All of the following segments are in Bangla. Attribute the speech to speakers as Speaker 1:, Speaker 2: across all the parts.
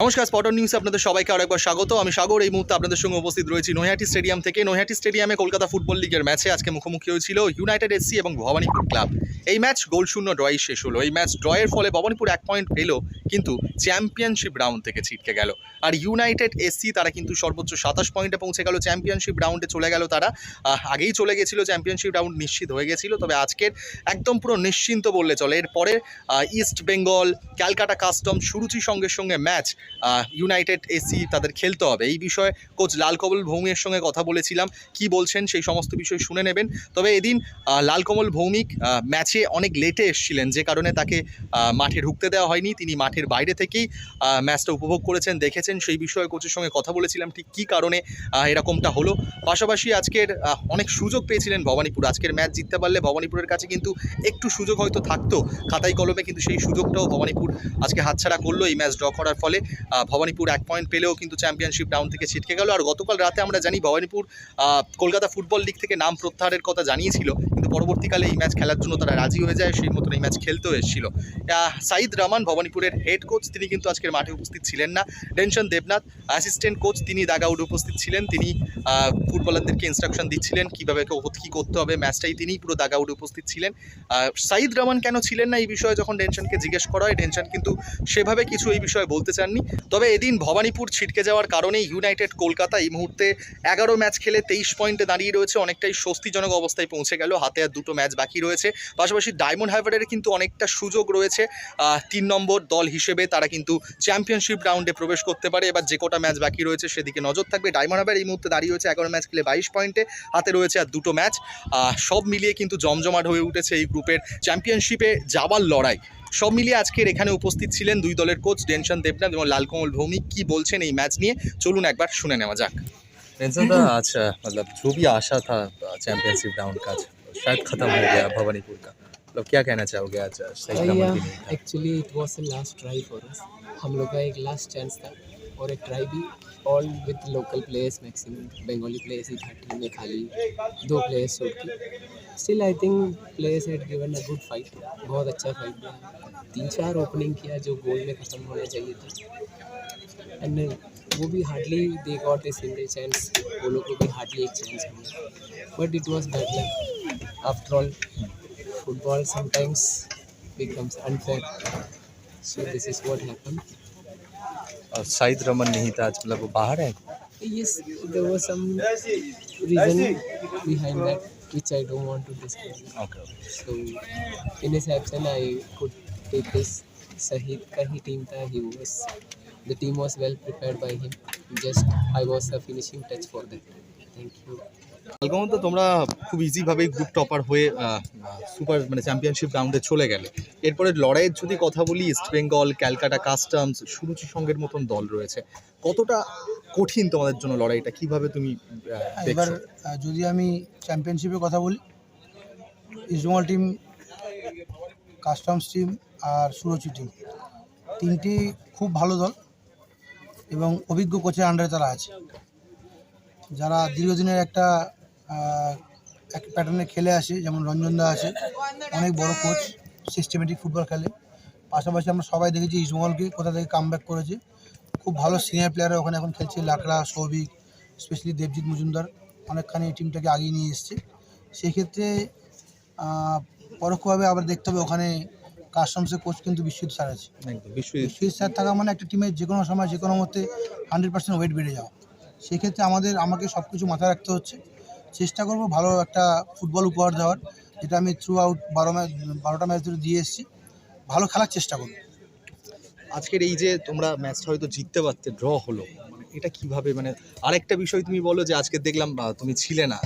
Speaker 1: নমস্কার স্পটন নিউজে আপনাদের সবাইকে আরেকবার স্বাগত। আমি সাগর, এই মুহূর্তে আপনাদের সঙ্গে উপস্থিত রয়েছি নৈহাটি স্টেডিয়াম থেকে। নৈহাটি স্টেডিয়ামে কলকাতা ফুটবল লিগের ম্যাচে আজকে মুখোমুখি হয়েছিল ইউনাইটেড এসসি এবং ভবানীপুর ক্লাব। এই ম্যাচ গোল শূন্য ড্রয় শেষ হলো। এই ম্যাচ ড্রয়ের ফলে ভবানীপুর এক পয়েন্ট পেল, কিন্তু চ্যাম্পিয়নশিপ রাউন্ড থেকে ছিটকে গেল। আর ইউনাইটেড এসসি তারা কিন্তু সর্বোচ্চ সাতাশ পয়েন্টে পৌঁছে গেল। চ্যাম্পিয়নশিপ রাউন্ডে চলে গেল তারা। আগেই চলে গেছিল চ্যাম্পিয়নশিপ রাউন্ড নিশ্চিত হয়ে গেছিল, তবে আজকের একদম পুরো নিশ্চিন্ত বললে চলে। এরপরে ইস্ট বেঙ্গল ক্যালকাটা কাস্টম সুরুচি সঙ্গে সঙ্গে ম্যাচ ইউনাইটেড এসি তাদের খেলতে হবে। এই বিষয়ে কোচ লালকমল ভৌমিকের সঙ্গে কথা বলেছিলাম। কি বলছেন সেই সমস্ত বিষয় শুনে নেবেন। তবে এদিন লালকমল ভৌমিক ম্যাচে অনেক লেটে এসেছিলেন। যে কারণে তাকে মাঠে ঢুকতে দেওয়া হয়নি। তিনি মাঠের বাইরে থেকেই ম্যাচটা উপভোগ করেছেন, দেখেছেন। সেই বিষয়ে কোচের সঙ্গে কথা বলেছিলাম। ঠিক কী কারণে এরকমটা হলো। পাশাপাশি আজকের অনেক সুযোগ পেয়েছিলেন ভবানীপুর। আজকের ম্যাচ জিততে পারলে ভবানীপুরের কাছে কিন্তু একটু সুযোগ হয়তো থাকতো। খাতাই কলমে কিন্তু সেই সুযোগটাও ভবানীপুর আজকে হাতছাড়া করল। এই ম্যাচ ড্র করার ফলে ভবানীপুর এক পয়েন্ট পেলেও কিন্তু চ্যাম্পিয়নশিপ রাউন্ড থেকে ছিটকে গেল। আর গতকাল রাতে আমরা জানি ভবানীপুর কলকাতা ফুটবল লিগ থেকে নাম প্রত্যাহারের কথা জানিয়েছিল, কিন্তু পরবর্তীকালে এই ম্যাচ খেলার জন্য তারা রাজি হয়ে যায়, সেই মতন এই ম্যাচ খেলতেও এসেছিল। সাইদ রহমান ভবানীপুরের হেড কোচ তিনি কিন্তু আজকের মাঠে উপস্থিত ছিলেন না। ডেনশন দেবনাথ অ্যাসিস্ট্যান্ট কোচ তিনি দাগাউড উপস্থিত ছিলেন। তিনি ফুটবলারদেরকে ইনস্ট্রাকশন দিচ্ছিলেন, কীভাবে কী করতে হবে ম্যাচটাই তিনি পুরো দাগাউডে উপস্থিত ছিলেন। সাইদ রহমান কেন ছিলেন না এই বিষয়ে যখন ডেনশনকে জিজ্ঞেস করা হয়, ডেনশন কিন্তু সেভাবে কিছু এই বিষয়ে বলতে চাননি। তবে এদিন ভবানীপুর ছিটকে যাওয়ার কারণে ইউনাইটেড কলকাতা এই মুহূর্তে এগারো ম্যাচ খেলে তেইশ পয়েন্টে দাঁড়িয়ে রয়েছে। অনেকটাই স্বস্তিজনক অবস্থায় পৌঁছে গেল। হাতে আর দুটো ম্যাচ বাকি রয়েছে। পাশাপাশি ডায়মন্ড হাইভারের কিন্তু অনেকটা সুযোগ রয়েছে। তিন নম্বর দল হিসেবে তারা কিন্তু চ্যাম্পিয়নশিপ রাউন্ডে প্রবেশ করতে পারে। এবার যে কটা ম্যাচ বাকি রয়েছে সেদিকে নজর থাকবে। ডায়মন্ড হাইভার এই মুহূর্তে দাঁড়িয়ে রয়েছে এগারো ম্যাচ খেলে বাইশ পয়েন্টে। হাতে রয়েছে আর দুটো ম্যাচ। সব মিলিয়ে কিন্তু জমজমাট হয়ে উঠেছে এই গ্রুপের চ্যাম্পিয়নশিপে যাবার লড়াই। সব মিলিয়ে আজকের এখানে উপস্থিত ছিলেন দুই দলের কোচ টেনশন দেবনাথ এবং লালকমল ভৌমিক কি বলছেন এই ম্যাচ নিয়ে চলুন একবার শুনে নেওয়া যাক
Speaker 2: टेंशन था अच्छा मतलब जो भी आशा था चैंपियनशिप राउंड का शायद खत्म हो गया भवानीपुर का मतलब क्या कहना चाहोगे आज सही नंबर भी नहीं था
Speaker 3: actually it was a last try for us हम लोग का एक लास्ट चांस था और एक ट्राई भी all with local players maximum Bengali players ही था टीम में खाली दो प्लेयर्स छोड़ still I think players had given a good fight बहुत अच्छा फाइट दिया तीन चार ओपनिंग किया जो गोल में ख़त्म होना चाहिए था। एंड वो भी hardly they got a single chance वो लोग को भी हार्डली एक चांस मिला। But it was bad luck after all football sometimes becomes unfair. So this is what happened.
Speaker 2: और शाहिद रमन नहीं था आज मतलब वो बाहर है
Speaker 3: Yes, there was some reason behind that which I don't want to discuss.
Speaker 2: Okay.
Speaker 3: So in his absence, I could take this. Sahid का ही team था. He was the team was well prepared by him. Just I was the finishing touch for that. Thank you.
Speaker 1: Lalkamal তো তোমরা খুব ইজিভাবেই গ্রুপ টপার হয়ে সুপার মানে চ্যাম্পিয়নশিপ রাউন্ডে চলে গেলে। এরপরে লড়াইয়ের যদি কথা বলি ইস্ট বেঙ্গল ক্যালকাটা কাস্টমস সুরুচি সঙ্গের মতন দল রয়েছে। কতটা কঠিন তোমাদের জন্য লড়াইটা? কীভাবে তুমি
Speaker 4: এবার যদি আমি চ্যাম্পিয়নশিপের কথা বলি ইস্টবেঙ্গল টিম কাস্টমস টিম আর সুরচি টিম তিনটি খুব ভালো দল এবং অভিজ্ঞ কোচের আন্ডারে তারা আছে। যারা দীর্ঘদিনের একটা এক প্যাটার্নে খেলে আসে যেমন রঞ্জনদা আছে অনেক বড় কোচ সিস্টেমেটিক ফুটবল খেলে। পাশাপাশি আমরা সবাই দেখেছি ইস্টবেঙ্গলকে কোথা থেকে কাম করেছে। খুব ভালো সিনিয়র প্লেয়াররা ওখানে এখন খেলছে লাকড়া সৌভিক স্পেশালি দেবজিৎ মজুমদার অনেকখানি এই টিমটাকে আগিয়ে নিয়ে এসছে। সেই ক্ষেত্রে পরোক্ষভাবে আবার দেখতে হবে ওখানে কাস্টমসের কোচ কিন্তু বিশ্বজিৎ স্যার আছে। বিশ্বজিৎ। স্যার থাকা মানে একটা টিমের যে কোনো সময় যে কোনো মধ্যে হান্ড্রেড পার্সেন্ট ওয়েট বেড়ে যাওয়া। সেক্ষেত্রে আমাদের আমাকে সব কিছু মাথায় রাখতে হচ্ছে। চেষ্টা করব ভালো একটা ফুটবল উপহার দেওয়ার যেটা আমি থ্রু আউট বারো ম্যাচ বারোটা ম্যাচ ধরে দিয়ে এসেছি। ভালো খেলার চেষ্টা করব।
Speaker 1: আজকের এই যে তোমরা ম্যাচটা হয়তো জিততে পারতে ড্র হলো মানে এটা কীভাবে মানে আরেকটা বিষয় তুমি বলো যে আজকে দেখলাম তুমি ছিলে না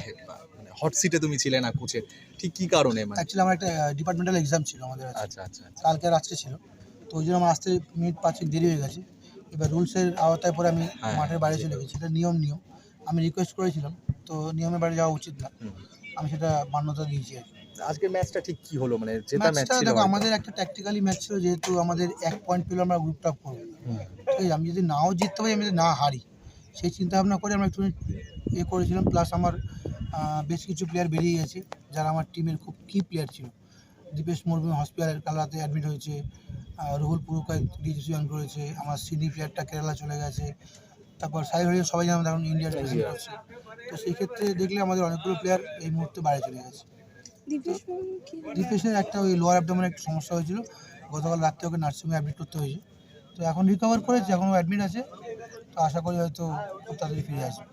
Speaker 1: মানে হট সিটে তুমি ছিলে না কোচের ঠিক কি কারণে মানে?
Speaker 4: অ্যাকচুয়ালি আমার একটা ডিপার্টমেন্টাল এক্সাম ছিল আমাদের
Speaker 1: আচ্ছা আচ্ছা আচ্ছা।
Speaker 4: কালকে আজকে ছিল। তো ওই জন্য আমার আসতে মিনিট পাঁচেক দেরি হয়ে গেছে। এবার রুলসের আওতায় পরে আমি
Speaker 1: হ্যাঁ।
Speaker 4: মাঠের বাইরে চলে গেছি। এটা নিয়ম নিয়ম। আমি রিকোয়েস্ট করেছিলাম তো নিয়মের বাইরে যাওয়া উচিত না। আমি সেটা মান্যতা দিয়েছি আর।
Speaker 1: আজকের ম্যাচটা ঠিক কি হলো? মানে যেটা ম্যাচ ছিল
Speaker 4: দেখো আমাদের একটা ট্যাকটিক্যালি ম্যাচ ছিল যেহেতু আমাদের এক পয়েন্ট পেলে আমরা গ্রুপটা করব।
Speaker 1: হুম।
Speaker 4: ঠিক আছে আমি যদি নাও জিততে পারি আমি যদি না হারি সেই চিন্তা ভাবনা করে আমরা একটু এ করেছিলাম। প্লাস আমার বেশ কিছু প্লেয়ার বেরিয়ে গেছে যারা আমার টিমের খুব কি প্লেয়ার ছিল। দীপেশ মুর্মু হসপিটালের কাল রাতে অ্যাডমিট হয়েছে রুহুল পুরুকাই ডিসি জয়েন করেছে আমার সিডি প্লেয়ারটা কেরালা চলে গেছে তারপর সাই হরিয়া সবাই জানো এখন ইন্ডিয়ার প্রেসিডেন্ট করছে। তো সেই ক্ষেত্রে দেখলে আমাদের অনেকগুলো প্লেয়ার এই মুহূর্তে বাইরে চলে গেছে। ডিপ্রেশনের একটা ওই লোয়ার অ্যাবডোমেন একটা সমস্যা হয়েছিল গতকাল রাত্রে ওকে নার্সিংহোমে অ্যাডমিট করতে হয়েছে। তো এখন রিকভার করেছে এখন অ্যাডমিট আছে তো আশা করি হয়তো খুব তাড়াতাড়ি ফিরে আসবে।